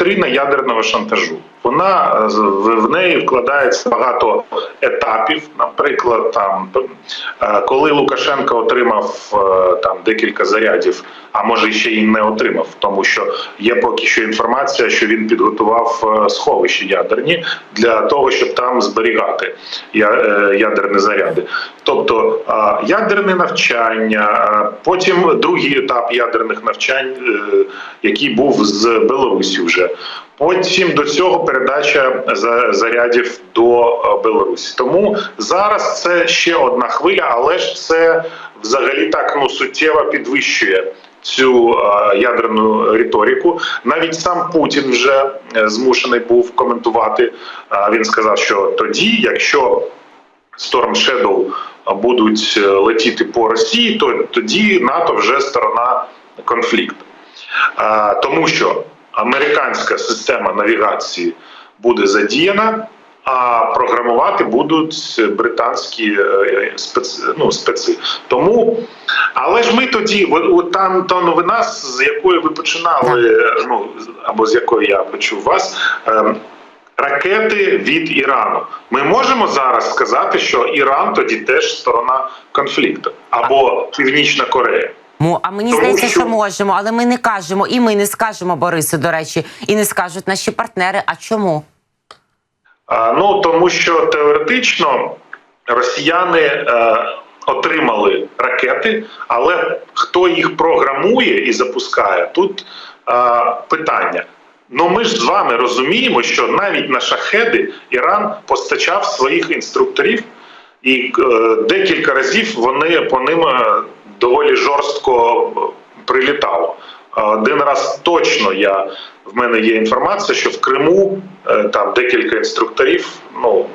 доктрина ядерного шантажу. Вона е, в, неї вкладається багато етапів. Наприклад, там е, коли Лукашенко отримав е, там декілька зарядів, а може ще й не отримав, тому що є поки що інформація, що він підготував сховища ядерні для того, щоб там зберігати ядерні заряди. Тобто ядерне навчання, потім другий етап ядерних навчань, який був з Білорусі вже. Потім до цього передача за- зарядів до е, Білорусі. Тому зараз це ще одна хвиля, але ж це взагалі так ну суттєво підвищує цю е, ядерну риторику. Навіть сам Путін вже е, змушений був коментувати. Він сказав, що тоді, якщо Storm Shadow будуть летіти по Росії, то тоді НАТО вже сторона конфлікту. Тому що американська система навігації буде задіяна, а програмувати будуть британські е, специ, ну, специ. Тому, але ж ми тоді, от та новина, з якої ви починали, ну або з якої я почув вас. ем, Ракети від Ірану. Ми можемо зараз сказати, що Іран тоді теж сторона конфлікту або Північна Корея. А мені Тому здається, що... що- можемо, але ми не кажемо, і ми не скажемо Борису, до речі, і не скажуть наші партнери. А чому? А, Ну тому що теоретично росіяни е, отримали ракети, але хто їх програмує і запускає, тут е, питання. Ну ми ж з вами розуміємо, що навіть на шахеди Іран постачав своїх інструкторів, і е, декілька разів вони по ним е, доволі жорстко е, прилітало. Е, Один раз точно я в мене є інформація, що в Криму е, там декілька інструкторів, ну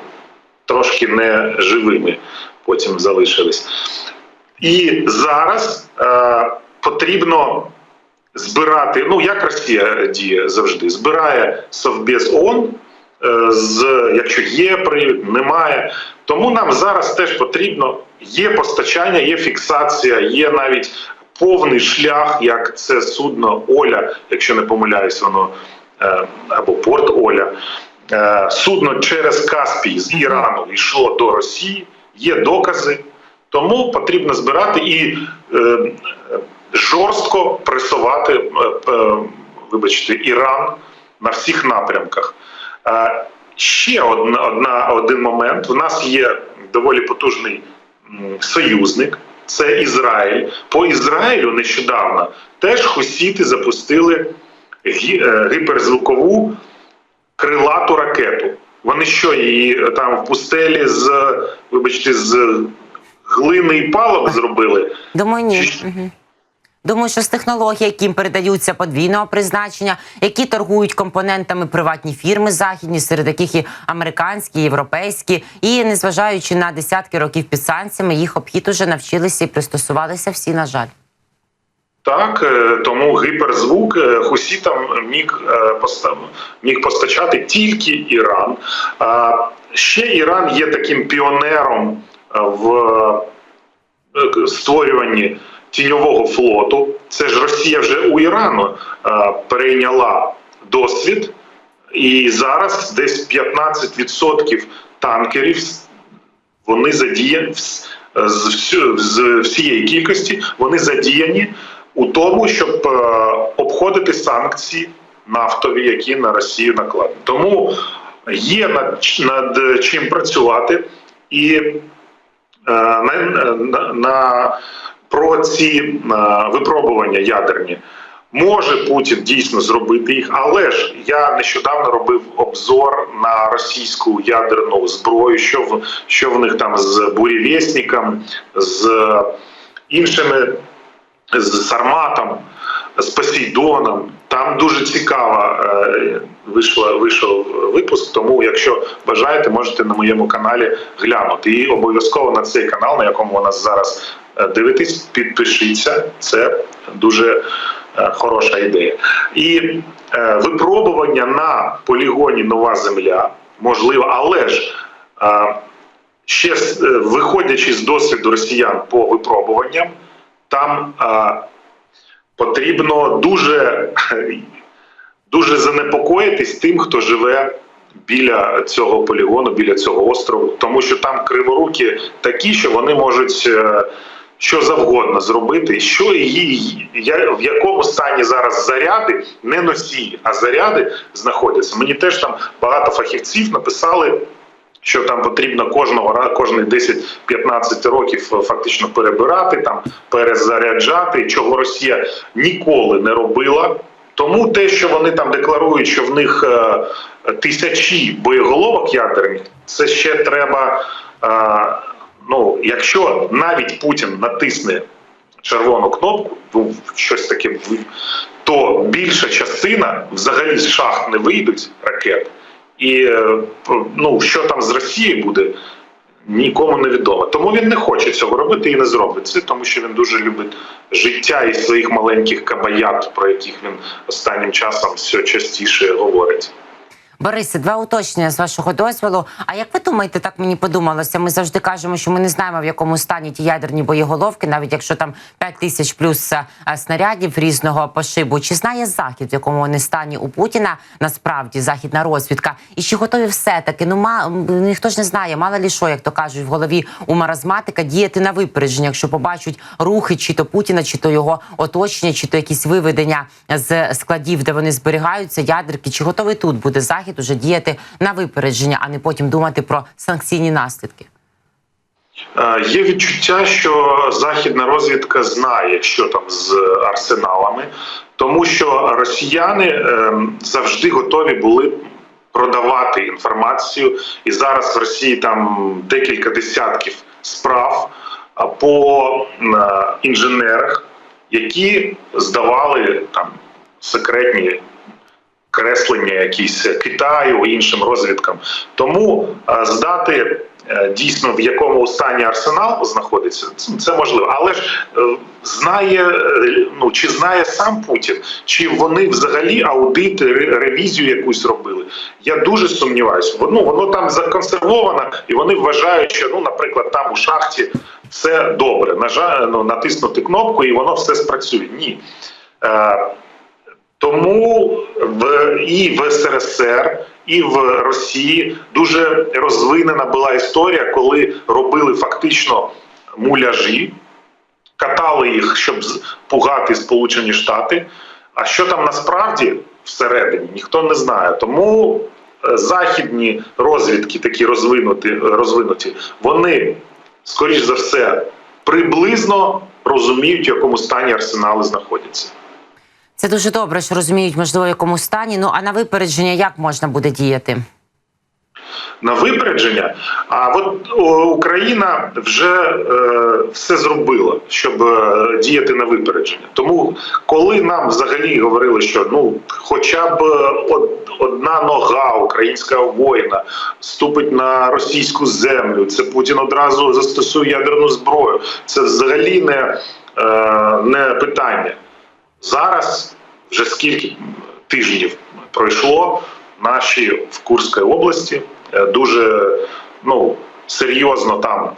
трошки не живими потім залишились. І зараз е, потрібно збирати. Ну як Росія діє завжди, збирає Совбез ООН, з якщо є привід, немає. Тому нам зараз теж потрібно є постачання, є фіксація, є навіть повний шлях, як це судно Оля, якщо не помиляюсь, воно е, або порт Оля. Е, Судно через Каспій з Ірану йшло до Росії, є докази, тому потрібно збирати і е, е, жорстко пресувати, е, е, вибачте, Іран на всіх напрямках. Ще одна, одна один момент. У нас є доволі потужний союзник. Це Ізраїль. По Ізраїлю нещодавно теж хусіти запустили е, гіперзвукову крилату ракету. Вони що її е, там в пустелі з, вибачте, з глини і палок зробили? Думаю, ні. Чи-. Думаю, що з технологій, яким передаються подвійного призначення, які торгують компонентами приватні фірми західні, серед яких і американські, і європейські, і незважаючи на десятки років під санкціями, їх обхід уже навчилися і пристосувалися всі, на жаль. Так, е, тому гіперзвук е, хусітам міг, е, міг постачати тільки Іран. Ще Іран є таким піонером в створюванні тіньового флоту. Це ж Росія вже у Ірану е, перейняла досвід, і зараз десь 15% танкерів вони задіяні з, всієї кількості, вони задіяні у тому, щоб е, обходити санкції нафтові, які на Росію накладені. Тому є над, над чим працювати і е, на, на, на про ці е, випробування ядерні. Може Путін дійсно зробити їх, але ж я нещодавно робив обзор на російську ядерну зброю, що в що в них там з бурєвєсніком, з іншими з Сарматом, з Посейдоном. Там дуже цікаво е, вийшла, вийшов випуск. Тому, якщо бажаєте, можете на моєму каналі глянути. І обов'язково на цей канал, на якому ви нас зараз е, дивитесь, підпишіться. Це дуже е, хороша ідея. І випробування на полігоні Нова Земля можливо, але ж. Ще виходячи з досвіду росіян по випробуванням, там потрібно дуже дуже занепокоїтись тим, хто живе біля цього полігону, біля цього острову, тому що там криворуки такі, що вони можуть. е, Що завгодно зробити, що її в якому стані зараз заряди, не носії, а заряди знаходяться. Мені теж там багато фахівців написали, що там потрібно кожного кожні 10-15 років фактично перебирати, там перезаряджати, чого Росія ніколи не робила. Тому те, що вони там декларують, що в них е, тисячі боєголовок ядерних, це ще треба. Е, ну, якщо навіть Путін натисне червону кнопку, ну, щось таке, то більша частина взагалі з шахт не вийдуть ракет. І е, ну, що там з Росією буде, нікому не відомо. Тому він не хоче цього робити і не зробить це, тому що він дуже любить життя і своїх маленьких кабаят, про яких він останнім часом все частіше говорить. Борисе, два уточнення з вашого дозволу. А як ви думаєте, так мені подумалося? Ми завжди кажемо, що ми не знаємо, в якому стані ті ядерні боєголовки, навіть якщо там 5 тисяч плюс е, снарядів різного пошибу. Чи знає захід, в якому вони стані у Путіна насправді західна розвідка? І чи готові все таки? Ну ма ніхто ж не знає, мало лі що, як то кажуть, в голові у маразматика діяти на випередження, якщо побачать рухи, чи то Путіна, чи то його оточення, чи то якісь виведення з складів, де вони зберігаються, ядерки. Чи готовий тут буде захід уже діяти на випередження, а не потім думати про санкційні наслідки? Е, Є відчуття, що західна розвідка знає, що там з арсеналами, тому що росіяни ем, завжди готові були продавати інформацію, і зараз в Росії там декілька десятків справ по е, інженерах, які здавали там секретні креслення якісь Китаю іншим розвідкам. Тому е, здати е, дійсно в якому стані арсенал знаходиться, це- можливо. Але ж е, знає ну чи знає сам Путін, чи вони взагалі аудит, ревізію якусь робили. Я дуже сумніваюся. Ну воно там законсервовано, і вони вважають, що ну, наприклад, там у шахті все добре. Нажа, ну, натиснути кнопку, і воно все спрацює. Ні. Тому в і в СРСР, і в Росії дуже розвинена була історія, коли робили фактично муляжі, катали їх, щоб пугати Сполучені Штати. А що там насправді всередині, ніхто не знає. Тому е, західні розвідки, такі розвинуті, розвинуті, вони, скоріш за все, приблизно розуміють, в якому стані арсенали знаходяться. Це дуже добре, що розуміють, можливо, в якому стані. Ну а на випередження як можна буде діяти? на випередження. А от Україна вже е, все зробила, щоб е, діяти на випередження. Тому, коли нам взагалі говорили, що ну, хоча б е, од, одна нога українського воїна ступить на російську землю, це Путін одразу застосує ядерну зброю. Це взагалі не, е, не питання. Зараз вже скільки тижнів пройшло, наші в Курській області е, дуже ну, серйозно там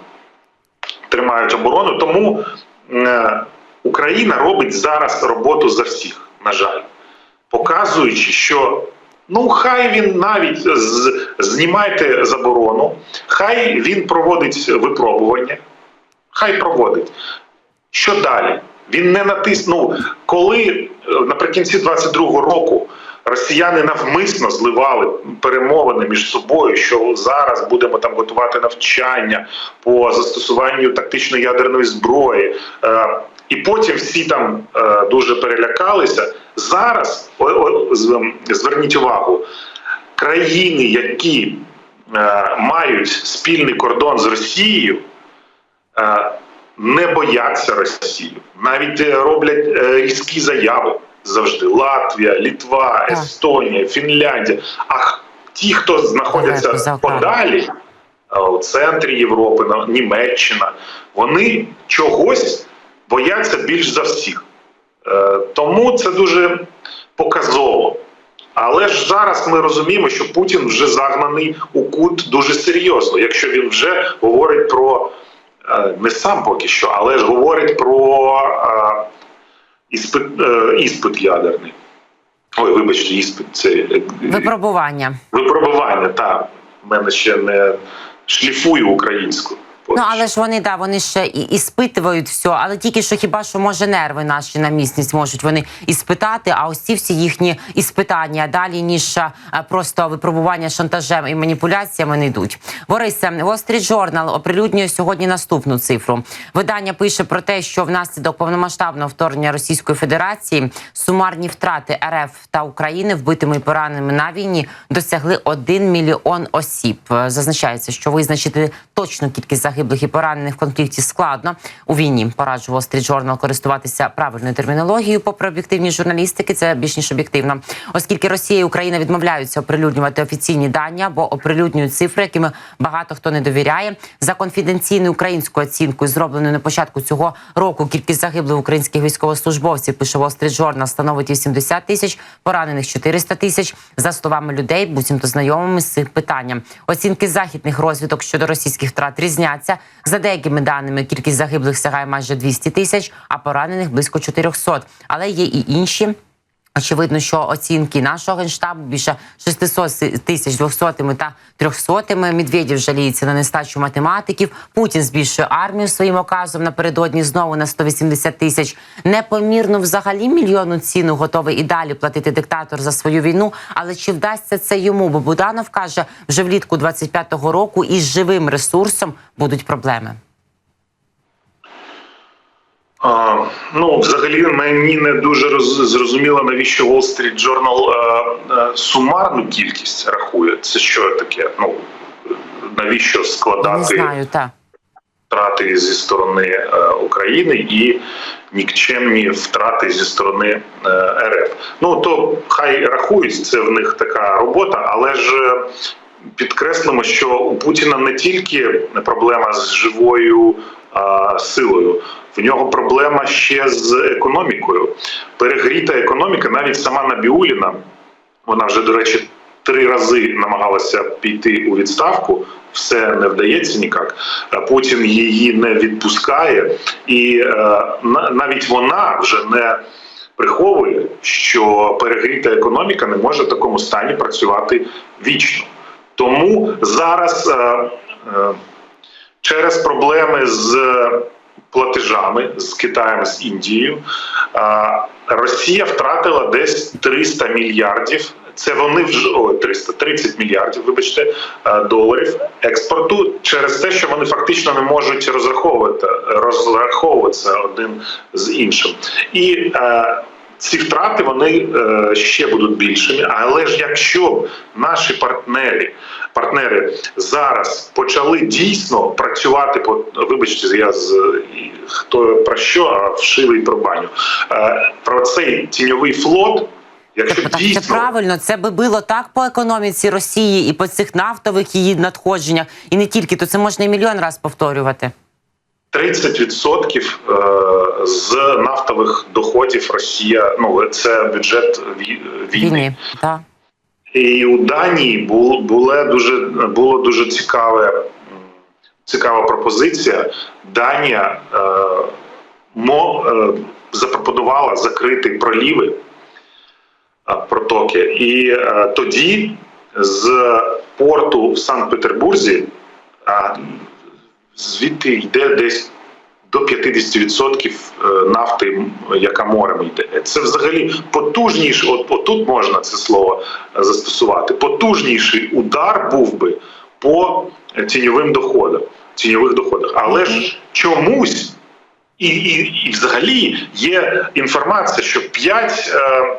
тримають оборону. Тому е, Україна робить зараз роботу за всіх, на жаль, показуючи, що ну хай він навіть знімайте заборону, хай він проводить випробування, хай проводить. Що далі? Він не натиснув, коли е, наприкінці 22-го року росіяни навмисно зливали перемовини між собою, що зараз будемо там готувати навчання по застосуванню тактичної ядерної зброї. Е, і потім всі там е, дуже перелякалися. Зараз зверніть увагу, країни, які мають спільний кордон з Росією, не бояться Росію, навіть е, роблять е, різкі заяви завжди: Латвія, Літва, Естонія, Фінляндія. А ті, хто знаходяться подалі, е, у центрі Європи, Німеччина, вони чогось бояться більш за всіх. Тому це дуже показово. Але ж зараз ми розуміємо, що Путін вже загнаний у кут дуже серйозно, якщо він вже говорить про не сам поки що, але ж говорить про е, іспит, е, іспит ядерний. Ой, вибачте, іспит це е, Випробування. випробування. так. в мене ще не шліфую українську. Ну але ж вони да вони ще і іспитують все, але тільки що хіба що може нерви наші на місність можуть вони іспитати, а ось ці всі їхні іспитання далі ніж е, просто випробування шантажем і маніпуляціями не йдуть. Борисе, Wall Street Journal оприлюднює сьогодні наступну цифру. Видання пише про те, що внаслідок повномасштабного вторгнення Російської Федерації сумарні втрати РФ та України вбитими і пораненими на війні досягли 1 мільйон осіб. Е, Зазначається, що визначити точну кількість загиблих і поранених в конфлікті складно у війні. Пораджу Wall Street Journal користуватися правильною термінологією, попри об'єктивні журналістики. Це більш ніж об'єктивно, оскільки Росія і Україна відмовляються оприлюднювати офіційні дані або оприлюднюють цифри, якими багато хто не довіряє. За конфіденційною українською оцінкою, зробленою на початку цього року, кількість загиблих українських військовослужбовців пише Wall Street Journal, становить 80 тисяч, поранених 400 тисяч. За словами людей, буцімто знайомими з цим питанням. Оцінки західних розвідок щодо російських втрат різняться. За деякими даними, кількість загиблих сягає майже 200 тисяч, а поранених близько 400. Але є і інші. Очевидно, що оцінки нашого генштабу більше 600 тисяч двохсотими та трьохсотими. Медведєв жаліється на нестачу математиків. Путін збільшує армію своїм оказом напередодні знову на 180 тисяч. Непомірно взагалі мільйонну ціну готовий і далі платити диктатор за свою війну. Але чи вдасться це йому? Бо Буданов каже, вже влітку 25-го року із живим ресурсом будуть проблеми. Ну, взагалі, мені не дуже роз, зрозуміло, навіщо Wall Street Journal е, е, сумарну кількість рахує. Це що таке? Ну навіщо Не складати знаю, так. втрати зі сторони е, України і нікчемні втрати зі сторони РФ? Ну то хай рахують, це в них така робота, але ж. Підкреслимо, що у Путіна не тільки проблема з живою а, силою, в нього проблема ще з економікою. Перегріта економіка, навіть сама Набіуліна, вона вже, до речі, три рази намагалася піти у відставку. Все не вдається. Е, Путін її не відпускає, і е, навіть вона вже не приховує, що перегріта економіка не може в такому стані працювати вічно. Тому зараз е, е, через проблеми з платежами з Китаєм з Індією Росія втратила десь 300 мільярдів. Це вони вже о, 330 мільярдів, вибачте, е, доларів експорту через те, що вони фактично не можуть розраховувати розраховуватися один з іншим. І е, ці втрати вони е, ще будуть більшими. Але ж якщо наші партнери, партнери зараз почали дійсно працювати по вибачте, я з хто про що, а вшивий про баню. Е, про цей тіньовий флот. Якщо Так, це правильно, це би било так по економіці Росії і по цих нафтових її надходженнях, і не тільки, то це можна і мільйон раз повторювати. 30% е, з нафтових доходів Росія, ну це бюджет війни. Війни. І у Данії було, було дуже було дуже цікаве цікава пропозиція. Данія е, мо, е, запропонувала закрити проліви е, протоки, і е, тоді з порту в Санкт-Петербурзі е, звідти йде десь до 50% е, нафти, яка морем йде. Це взагалі потужніший, от, от тут можна це слово е, застосувати. Потужніший удар був би по тіньовим доходам, тіньових доходах. Але ж чомусь і, і, і взагалі є інформація, що 5, е,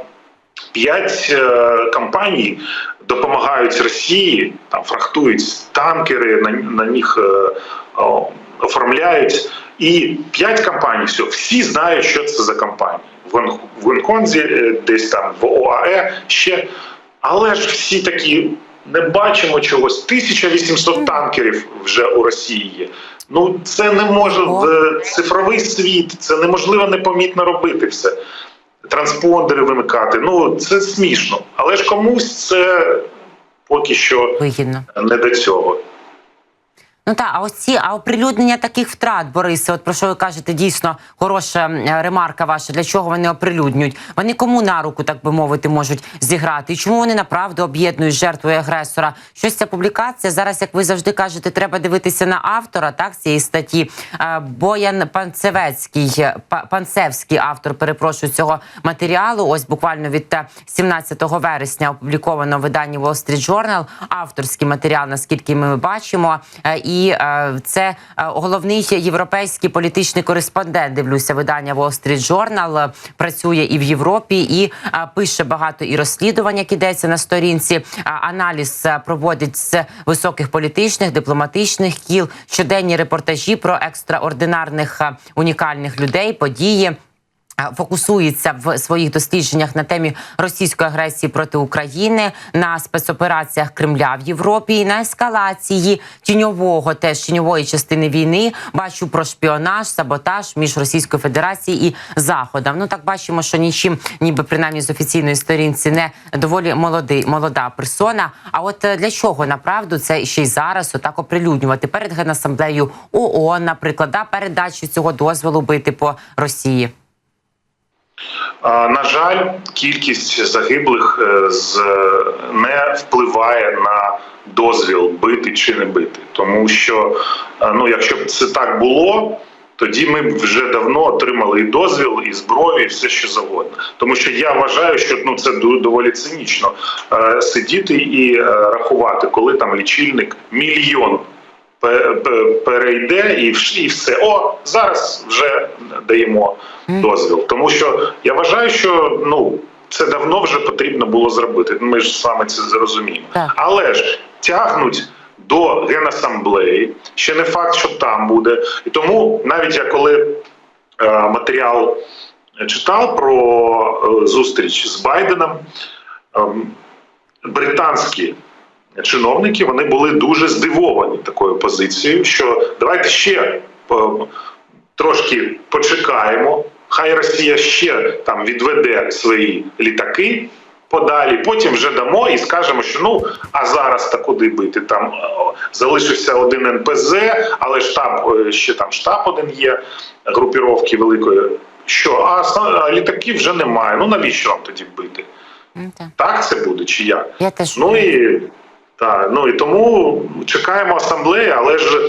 5 е, компаній допомагають Росії, там фрахтують танкери, на, на них оформляють. І п'ять компаній, все, всі знають, що це за компанії. В Гонконзі, е, десь там в ОАЕ ще. Але ж всі такі не бачимо чогось. 1800 танкерів вже у Росії є. Ну це не може в е, цифровий світ, це неможливо непомітно робити все. Транспондери вимикати. Ну це смішно. Але ж комусь це поки що Вигідно. не до цього. Ну так, а ось ці а оприлюднення таких втрат, Борисе, от про що ви кажете, дійсно хороша ремарка ваша. Для чого вони оприлюднюють? Вони кому на руку, так би мовити, можуть зіграти? І чому вони направду об'єднують жертвою агресора? Щось ця публікація зараз, як ви завжди кажете, треба дивитися на автора так цієї статті. Е, Боян Панцевецький, е, Панцевський автор, перепрошую цього матеріалу. Ось буквально від е, 17 вересня опубліковано в виданні Wall Street Journal авторський матеріал, наскільки ми бачимо. Е, І е, це е, головний європейський політичний кореспондент. Дивлюся, видання Wall Street Journal працює і в Європі, і е, пише багато і розслідувань, як ідеться на сторінці. Аналіз проводить з високих політичних, дипломатичних кіл, щоденні репортажі про екстраординарних унікальних людей, події. Е, Фокусується в своїх дослідженнях на темі російської агресії проти України, на спецопераціях Кремля в Європі і на ескалації тіньового теж тіньової частини війни. Бачу про шпіонаж, саботаж між Російською Федерацією і Заходом. Ну так бачимо, що нічим, ніби принаймні з офіційної сторінці, не доволі молодий молода персона. А от е, для чого направду це ще й зараз отак оприлюднювати перед генасамблеєю ООН, наприклад, да, передачі цього дозволу бити по Росії. На жаль, кількість загиблих е, не впливає на дозвіл бити чи не бити, тому що е, ну, якщо б це так було. Тоді ми б вже давно отримали і дозвіл, і зброю, і все що завгодно. Тому що я вважаю, що ну це доволі цинічно е, сидіти і рахувати, коли там лічильник мільйон перейде, і і все. О, зараз вже даємо дозвіл. Тому що я вважаю, що ну це давно вже потрібно було зробити. Ми ж саме це зрозуміємо. Так. Але ж тягнуть до генасамблеї. Ще не факт, що там буде. І тому навіть я коли е, матеріал читав про е, зустріч з Байденом, ем, британські чиновники вони були дуже здивовані такою позицією, що давайте ще е, трошки почекаємо. Хай Росія ще там відведе свої літаки подалі, потім вже дамо і скажемо, що ну а зараз та куди бити? Там о, залишився один НПЗ, але штаб е, ще там штаб один є групіровки великої. Що а літаків вже немає. Ну навіщо вам тоді бити? М, так. Так це буде чи як? Я теж Ну і так, ну і тому чекаємо асамблеї, але ж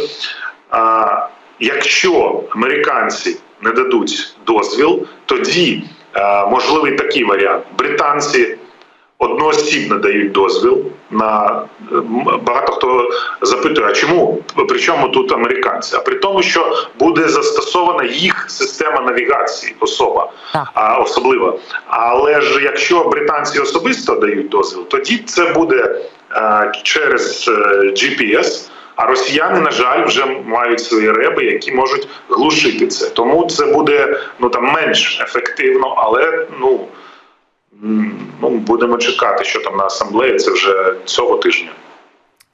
а, якщо американці не дадуть дозвіл, тоді а, можливий такий варіант. Британці одноосібно дають дозвіл на багато хто запитує, а чому при чому тут американці? А при тому, що буде застосована їх система навігації, особа а особливо. Але ж якщо британці особисто дають дозвіл, тоді це буде через е, GPS. А росіяни, на жаль, вже мають свої реби, які можуть глушити це. Тому це буде ну там менш ефективно, але ну, ну будемо чекати, що там на асамблеї. Це вже цього тижня.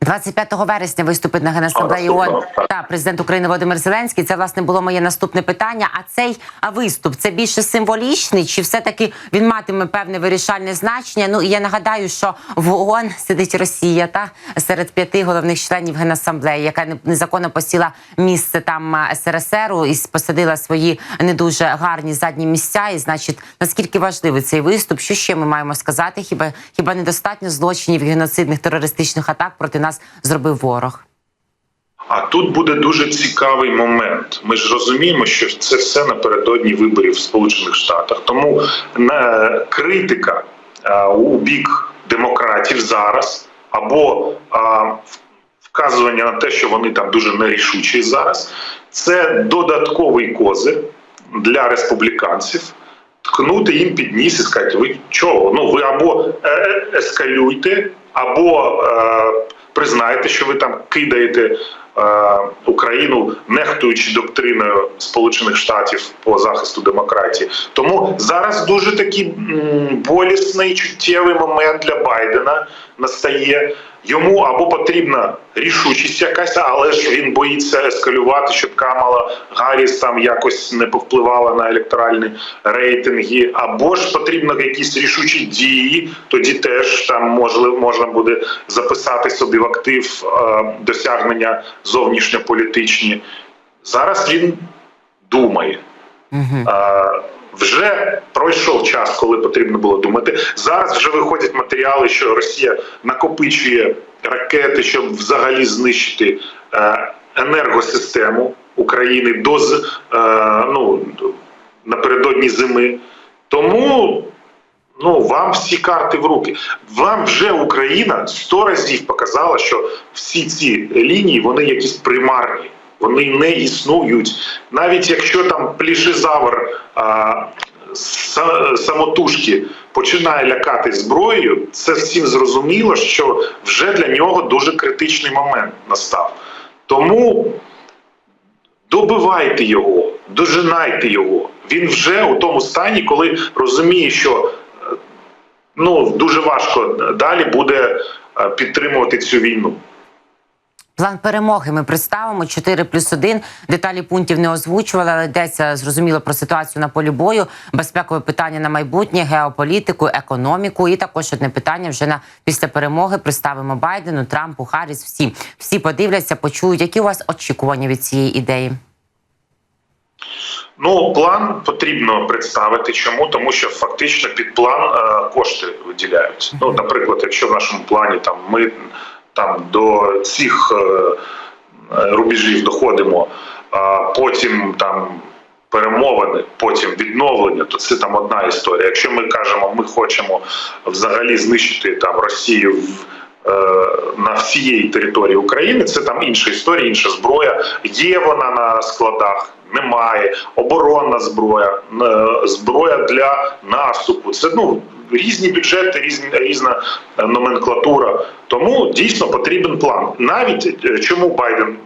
25 вересня виступить на генасамблеї ООН та президент України Володимир Зеленський. Це власне було моє наступне питання. А цей виступ це більше символічний, чи все таки він матиме певне вирішальне значення? Ну і я нагадаю, що в ООН сидить Росія та серед п'яти головних членів генасамблеї, яка незаконно посіла місце там а, СРСРу і посадила свої не дуже гарні задні місця. І значить, наскільки важливий цей виступ? Що ще ми маємо сказати? Хіба хіба недостатньо злочинів геноцидних терористичних атак проти нас зробив ворог? А тут буде дуже цікавий момент. Ми ж розуміємо, що це все напередодні виборів в Сполучених Штатах. Тому на критика а, у бік демократів зараз або а, вказування на те, що вони там дуже нерішучі зараз, це додатковий козир для республіканців. Ткнути їм під ніс і сказати, ви чого? Ну ви або е, е, ескалюйте, або е, признайте, що ви там кидаєте е, Україну, нехтуючи доктриною Сполучених Штатів по захисту демократії. Тому зараз дуже такий болісний чуттєвий момент для Байдена настає. Йому або потрібна рішучість якась, але ж він боїться ескалювати, щоб Камала Гарріс там якось не повпливала на електоральні рейтинги, або ж потрібно якісь рішучі дії. Тоді теж там можливо можна буде записати собі в актив е, досягнення зовнішньополітичні. Зараз він думає. Угу. Вже пройшов час, коли потрібно було думати. Зараз вже виходять матеріали, що Росія накопичує ракети, щоб взагалі знищити е, енергосистему України до е, ну, напередодні зими. Тому ну, вам всі карти в руки. Вам вже Україна сто разів показала, що всі ці лінії вони якісь примарні. Вони не існують. Навіть якщо там плішизавр а, самотужки починає лякати зброєю, це всім зрозуміло, що вже для нього дуже критичний момент настав. Тому добивайте його, дожинайте його. Він вже у тому стані, коли розуміє, що е, ну дуже важко далі буде е, підтримувати цю війну. План перемоги ми представимо 4 плюс 1. Деталі пунктів не озвучували, але йдеться зрозуміло про ситуацію на полі бою, безпекове питання на майбутнє, геополітику, економіку. І також одне питання вже на після перемоги представимо Байдену, Трампу, Харріс. Всі всі подивляться, почують. Які у вас очікування від цієї ідеї? Ну, план потрібно представити. Чому? Тому що фактично під план е, кошти виділяються. Ну, наприклад, якщо в нашому плані там ми там до цих е, е, рубежів доходимо, а потім там перемовини, потім відновлення, то це там одна історія. Якщо ми кажемо, ми хочемо взагалі знищити там Росію в. е, На всієї території України це там інша історія, інша зброя. Є вона на складах, немає. Оборонна зброя, е, зброя для наступу. Це ну різні бюджети, різні різна е, номенклатура. Тому дійсно потрібен план. Навіть е, чому Байден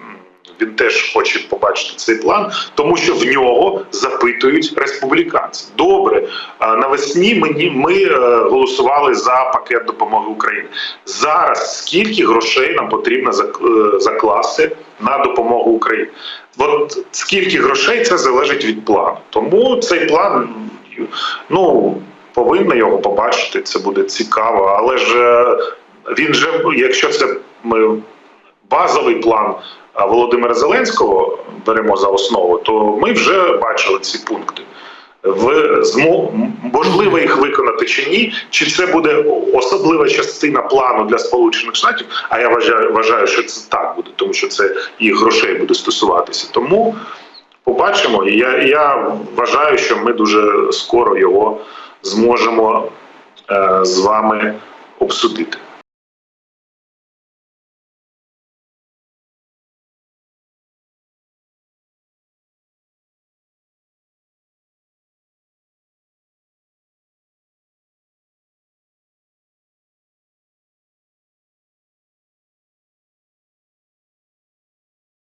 він теж хоче побачити цей план, тому що в нього запитують республіканці. Добре, навесні мені ми голосували за пакет допомоги Україні. Зараз скільки грошей нам потрібно закласти на допомогу Україні? От скільки грошей це залежить від плану. Тому цей план ну повинна його побачити. Це буде цікаво, але ж е, він же, якщо це ми базовий план Володимира Зеленського беремо за основу, то ми вже бачили ці пункти. В змо можливо їх виконати чи ні, чи це буде особлива частина плану для Сполучених Штатів? А я вважаю, вважаю, що це так буде, тому що це їх грошей буде стосуватися. Тому побачимо. І я, я вважаю, що ми дуже скоро його зможемо е, з вами обсудити.